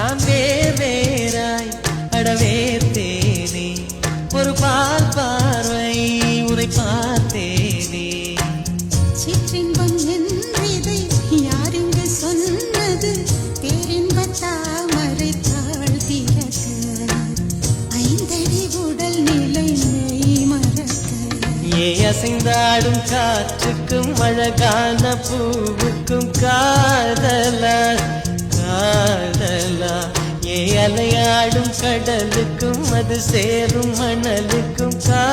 நான் வேர் வேறாய் அடவேர்த்தேனே ஒரு பால் பார்வை உனை பார்த்தேனே. சிற்றின்பம் என்றதை யார் இங்கு சொன்னது? பேரின்ப தாமரை தாழ் திறக்க. ஐந்தடி உடல் நிலை மெய் மறக்க. ஏ அசைந்தாடும் காற்றுக்கும் அழகான பூவுக்கும் கார் ஏ அலையாடும் கடலுக்கும் அது சேரும் மணலுக்கும் கா